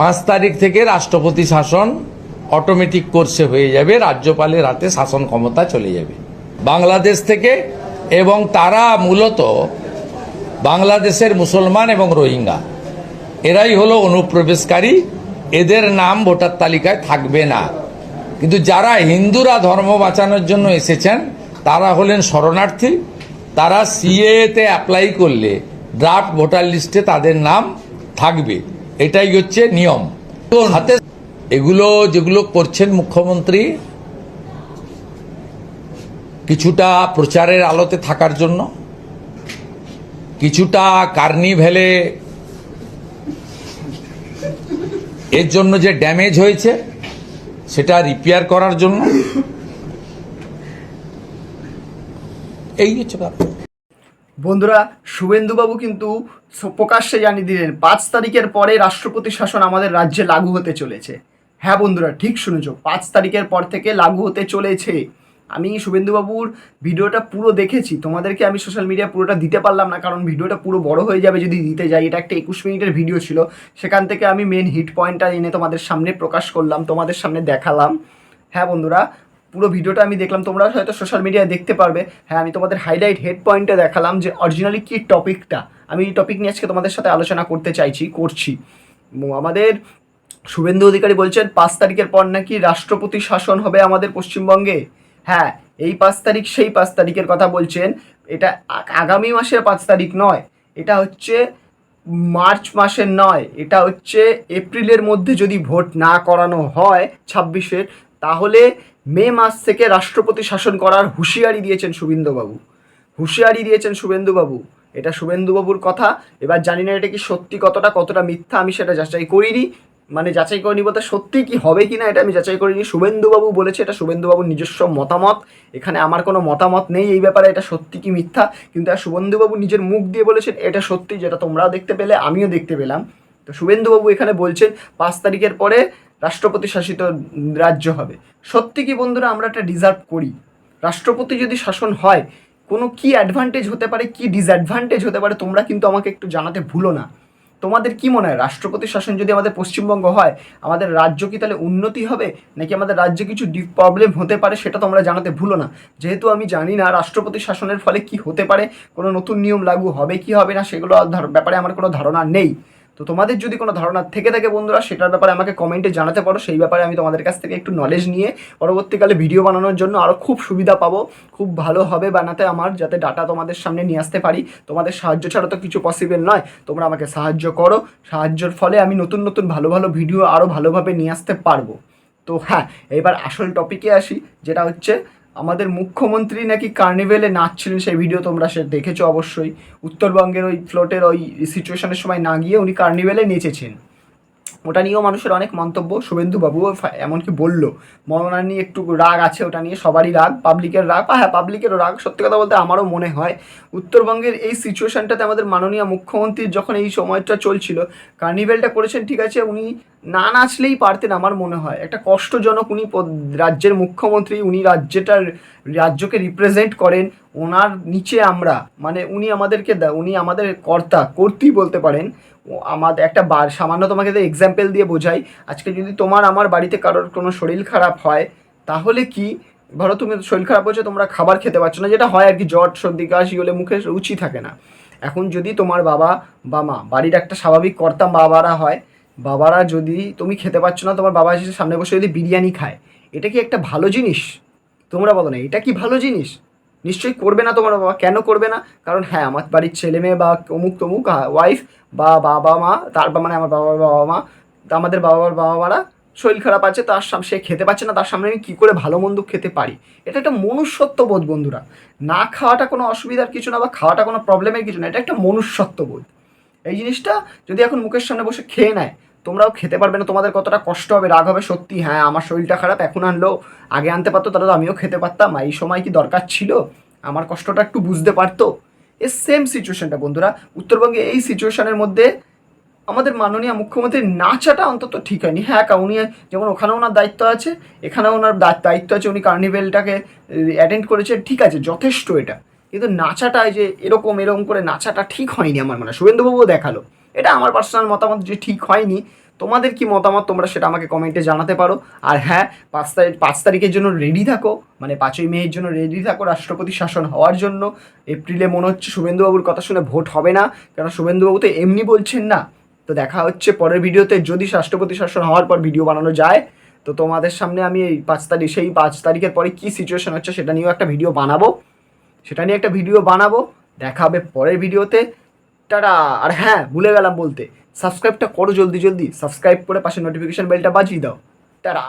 পাঁচ তারিখ থেকে রাষ্ট্রপতি শাসন অটোমেটিক কোর্সে হয়ে যাবে। রাজ্যপালের হাতে শাসন ক্ষমতা চলে যাবে। বাংলাদেশ থেকে এবং তারা মূলত বাংলাদেশের মুসলমান এবং রোহিঙ্গা। এরাই হলো অনুপ্রবেশকারী। এদের নাম ভোটার তালিকায় থাকবে না। কিন্তু যারা হিন্দুরা ধর্ম বাঁচানোর জন্য এসেছেন, তারা হলেন শরণার্থী। তারা সিএতে অ্যাপ্লাই করলে ড্রাফট ভোটার লিস্টে তাদের নাম থাকবে। এটাই হচ্ছে নিয়ম। হাতে এগুলো যেগুলো করছেন মুখ্যমন্ত্রী কিছুটা প্রচারের আলোতে থাকার জন্য কিছুটা কার্নিভেলে এর জন্য যে ড্যামেজ হয়েছে সেটা রিপেয়ার করার জন্য। এই হচ্ছে ব্যাপার। বন্ধুরা, শুভেন্দুবাবু কিন্তু প্রকাশ্যে জানিয়ে দিলেন, পাঁচ তারিখের পরে রাষ্ট্রপতি শাসন আমাদের রাজ্যে লাগু হতে চলেছে। হ্যাঁ বন্ধুরা, ঠিক শুনেছ, পাঁচ তারিখের পর থেকে লাগু হতে চলেছে। আমি শুভেন্দুবাবুর ভিডিওটা পুরো দেখেছি, তোমাদেরকে আমি সোশ্যাল মিডিয়া পুরোটা দিতে পারলাম না, কারণ ভিডিওটা পুরো বড় হয়ে যাবে যদি দিতে যাই। এটা একটা একুশ মিনিটের ভিডিও ছিল, সেখান থেকে আমি মেন হিট পয়েন্টটা এনে তোমাদের সামনে প্রকাশ করলাম, তোমাদের সামনে দেখালাম। হ্যাঁ বন্ধুরা পুরো ভিডিওটা আমি দেখলাম, তোমরা হয়তো সোশ্যাল মিডিয়ায় দেখতে পারবে। হ্যাঁ আমি তোমাদের হাইলাইট হেড পয়েন্টে দেখালাম যে অরিজিনালি কী টপিকটা আমি এই টপিক নিয়ে আজকে তোমাদের সাথে আলোচনা করতে চাইছি, করছি। আমাদের শুভেন্দু অধিকারী বলছেন, পাঁচ তারিখের পর নাকি রাষ্ট্রপতি শাসন হবে আমাদের পশ্চিমবঙ্গে? হ্যাঁ এই পাঁচ তারিখ সেই পাঁচ তারিখের কথা বলছেন। এটা আগামী মাসের পাঁচ তারিখ নয়, এটা হচ্ছে মার্চ মাসের নয়, এটা হচ্ছে এপ্রিলের মধ্যে যদি ভোট না করানো হয় ছাব্বিশের, তাহলে মে মাস থেকে রাষ্ট্রপতি শাসন করার হুঁশিয়ারি দিয়েছেন শুভেন্দুবাবু। হুঁশিয়ারি দিয়েছেন শুভেন্দুবাবু। এটা শুভেন্দুবাবুর কথা। এবার জানি না এটা কি সত্যি কতটা কতটা মিথ্যা আমি সেটা যাচাই করিনি। মানে যাচাই করিনি বলতে সত্যি কি হবে কি না এটা আমি যাচাই করিনি। শুভেন্দুবাবু বলেছে এটা শুভেন্দুবাবুর নিজস্ব মতামত। এখানে আমার কোনো মতামত নেই এই ব্যাপারে এটা সত্যি কি মিথ্যা। কিন্তু আর শুভেন্দুবাবু নিজের মুখ দিয়ে বলেছেন এটা সত্যি, যেটা তোমরাও দেখতে পেলে, আমিও দেখতে পেলাম। তো শুভেন্দুবাবু এখানে বলছেন, পাঁচ তারিখের পরে রাষ্ট্রপতি শাসিত রাজ্য হবে। সত্যি কি বন্ধুরা, আমরা এটা ডিজার্ভ করি। রাষ্ট্রপতি যদি শাসন হয়, কোনো কি অ্যাডভান্টেজ হতে পারে, কি ডিসঅ্যাডভান্টেজ হতে পারে, তোমরা কিন্তু আমাকে একটু জানাতে ভুলো না। তোমাদের কি মনে হয়, রাষ্ট্রপতি শাসন যদি আমাদের পশ্চিমবঙ্গ হয়, আমাদের রাজ্য কি তাহলে উন্নতি হবে, নাকি আমাদের রাজ্যে কিছু ডি প্রবলেম হতে পারে, সেটা তোমরা জানাতে ভুলো না। যেহেতু আমি জানি না রাষ্ট্রপতি শাসনের ফলে কি হতে পারে, কোনো নতুন নিয়ম লাগু হবে, কি হবে না, সেগুলো ব্যাপারে আমার কোনো ধারণা নেই। তো তোমাদের যদি কোনো ধারণা থেকে থাকে বন্ধুরা, সেটার ব্যাপারে আমাকে কমেন্টে জানাতে পারো। সেই ব্যাপারে আমি তোমাদের কাছ থেকে একটু নলেজ নিয়ে পরবর্তীকালে ভিডিও বানানোর জন্য আরও খুব সুবিধা পাবো। খুব ভালো হবে বানাতে আমার, যাতে ডাটা তোমাদের সামনে নিয়ে আসতে পারি। তোমাদের সাহায্য ছাড়া তো কিছু পসিবল নয়। তোমরা আমাকে সাহায্য করো। সাহায্যের ফলে আমি নতুন নতুন, ভালো ভালো ভিডিও আরও ভালোভাবে নিয়ে আসতে পারব। তো হ্যাঁ এবার আসল টপিকে আসি, যেটা হচ্ছে আমাদের মুখ্যমন্ত্রী নাকি কার্নিভেলে নাচছিলেন সেই ভিডিও তোমরা সে দেখেছ অবশ্যই। উত্তরবঙ্গের ওই ফ্লোটের ওই সিচুয়েশনের সময় না গিয়ে উনি কার্নিভেলে নেচেছেন। ওটা নিয়েও মানুষের অনেক মন্তব্য। শুভেন্দুবাবুও এমনকি বলল মননা নিয়ে একটু রাগ আছে, ওটা নিয়ে সবারই রাগ পাবলিকের রাগ। বা হ্যাঁ পাবলিকেরও রাগ, সত্যি কথা বলতে আমারও মনে হয়। উত্তরবঙ্গের এই সিচুয়েশনটাতে আমাদের মাননীয় মুখ্যমন্ত্রীর যখন এই সময়টা চলছিল কার্নিভেলটা করেছেন, ঠিক আছে, উনি না নাচলেই পারতেন আমার মনে হয়। একটা কষ্টজনক উনি রাজ্যের মুখ্যমন্ত্রী, উনি রাজ্যটার রাজ্যকে রিপ্রেজেন্ট করেন, ওনার নিচে আমরা মানে উনি আমাদেরকে উনি আমাদের কর্তা, কর্তী বলতে পারেন আমাদের একটা বার, সামান্য তোমাকে এক্সাম্পল দিয়ে বোঝাই, আজকে যদি তোমার আমার বাড়িতে কারোর কোনো শরীর খারাপ হয়, তাহলে কি? ধরো তুমি শরীর খারাপ হচ্ছে তোমরা খাবার খেতে পারছ না, যেটা হয় আর কি, জ্বর, সর্দি, কাশি হলে মুখে রুচি থাকে না। এখন যদি তোমার বাবা বা মা, বাড়ির একটা স্বাভাবিক কর্তা বাবারা হয়, বাবারা যদি তুমি খেতে পারছ না, তোমার বাবা এসে সামনে বসে যদি বিরিয়ানি খায়, এটা কি একটা ভালো জিনিস? তোমরা বলো না, এটা কি ভালো জিনিস? নিশ্চয়ই করবে না তোমার বাবা। কেন করবে না? কারণ হ্যাঁ আমার বাড়ির ছেলে মেয়ে বা অমুক তমুক ওয়াইফ বা বাবা মা, তার মানে আমার বাবার বাবা মা আমাদের বাবার বাবা মারা শরীর খারাপ আছে, তার সামনে সে খেতে পাচ্ছে না, তার সামনে আমি কী করে ভালো মন্দ খেতে পারি? এটা একটা মনুষ্যত্ববোধ বন্ধুরা। না খাওয়াটা কোনো অসুবিধার কিছু না বা খাওয়াটা কোনো প্রবলেমের কিছু না, এটা একটা মনুষ্যত্ববোধ। এই জিনিসটা যদি এখন মুখের সামনে বসে খেয়ে নেয় তোমরাও খেতে পারবে না, তোমাদের কতটা কষ্ট হবে, রাগ হবে, সত্যি হ্যাঁ আমার শরীরটা খারাপ, এখন আনলো, আগে আনতে পারতো, তাহলে তো আমিও খেতে পারতাম এই সময় কি দরকার ছিল? আমার কষ্টটা একটু বুঝতে পারতো? এ সেম সিচুয়েশনটা বন্ধুরা, উত্তরবঙ্গে এই সিচুয়েশনের মধ্যে আমাদের মাননীয় মুখ্যমন্ত্রীর নাচাটা অন্তত ঠিক হয়নি। হ্যাঁ উনি যেমন ওখানেও ওনার দায়িত্ব আছে, এখানেও ওনার দায়িত্ব আছে, উনি কার্নিভেলটাকে অ্যাটেন্ড করেছে ঠিক আছে, যথেষ্ট এটা। কিন্তু নাচাটা যে এরকম এরকম করে নাচাটা ঠিক হয়নি আমার মনে হয়। শুভেন্দুবাবুও দেখাল। এটা আমার পার্সোনাল মতামত যে ঠিক হয়নি। তোমাদের কি মতামত? তোমরা সেটা আমাকে কমেন্টে জানাতে পারো। আর হ্যাঁ পাঁচ তারিখ পাঁচ তারিখের জন্য রেডি থাকো। মানে পাঁচই মেয়ের জন্য রেডি থাকো রাষ্ট্রপতি শাসন হওয়ার জন্য। এপ্রিলে মনে হচ্ছে শুভেন্দুবাবুর কথা শুনে ভোট হবে না। কারণ শুভেন্দুবাবু তো এমনি বলছেন না। তো দেখা হচ্ছে পরের ভিডিওতে। যদি রাষ্ট্রপতি শাসন হওয়ার পর ভিডিও বানানো যায়, তো তোমাদের সামনে আমি এই পাঁচ তারিখ সেই পাঁচ তারিখের পরে কী সিচুয়েশন হচ্ছে সেটা নিয়েও একটা ভিডিও বানাবো। সেটা নিয়ে একটা ভিডিও বানাবো। দেখা হবে পরের ভিডিওতে। টাটা। আর হ্যাঁ ভুলে গেলাম বলতে। সাবস্ক্রাইবটা করো জলদি জলদি। সাবস্ক্রাইব করে পাশে নোটিফিকেশান বেলটা বাজিয়ে দাও। টাটা।